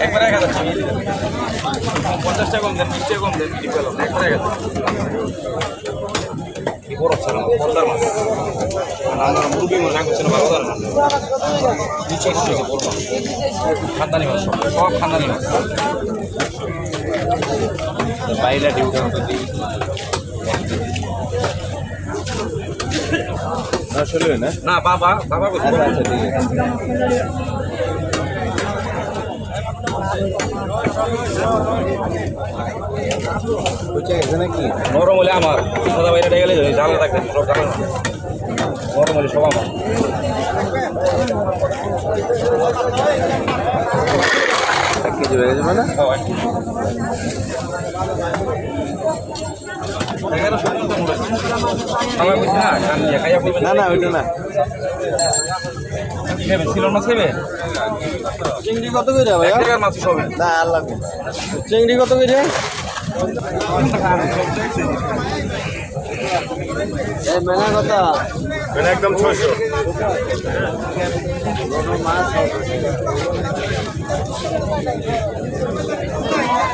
একবার এক হাজার পঞ্চাশ টাকা কম দেন বিশ টাকা কম দেন ঠিক পেলাম একবার এক হাজার হচ্ছে না পদ্মার মাছ আমরা মুরগি মাছ ডিউটি দিই আসলে না না বাবা বাবা আচ্ছা আচ্ছা ঠিক আছে। নাকি নরম হলে আমার সাদা বাইরে গেলে জ্বালা থাকবে সব জ্বালা নরম হলে সব আমার। এক কেজি হয়ে যাবে না? আমার বুঝছি না বলবেন না না ওইটা না। চিংড়ি কত করে না আর লাগবে চিংড়ি কত করে? এই মেলা একদম ছয়শো।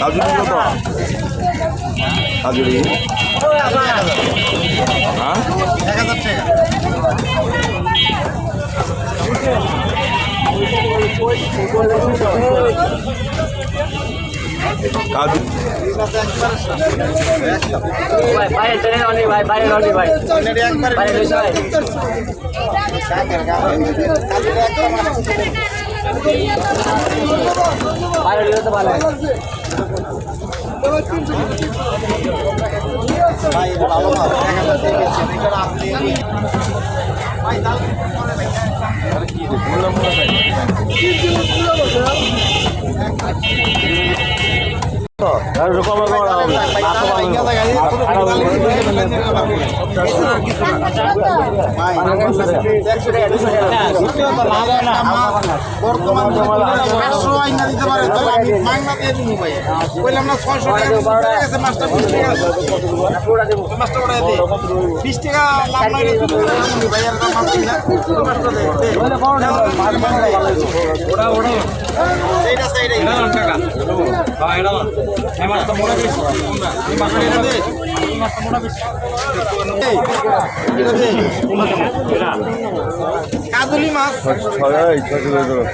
কাজুরি কত কাজুরি হ্যাঁ? কাজু? বাইরে ট্রেনে অনেক ভাই বাইরে অনেক ভাই বাইরে রয়েছে ভাই বাইরে রয়েছে তো ভালো পাঁচশো আইনা দিতে পারে তাহলে আমি মাংনা দিয়ে দিবো ভাই বললাম না ছয়শো টাকা গেছে মাছটা বিশ টাকা মাছটা ওটাই দে বিশ টাকা লাভ নাই রে ভাই আর মাছ দিই না মাছটা দে ওটা ওটা সেইটা সেইটা কাজলি মাছ ছয় ছয় ধরো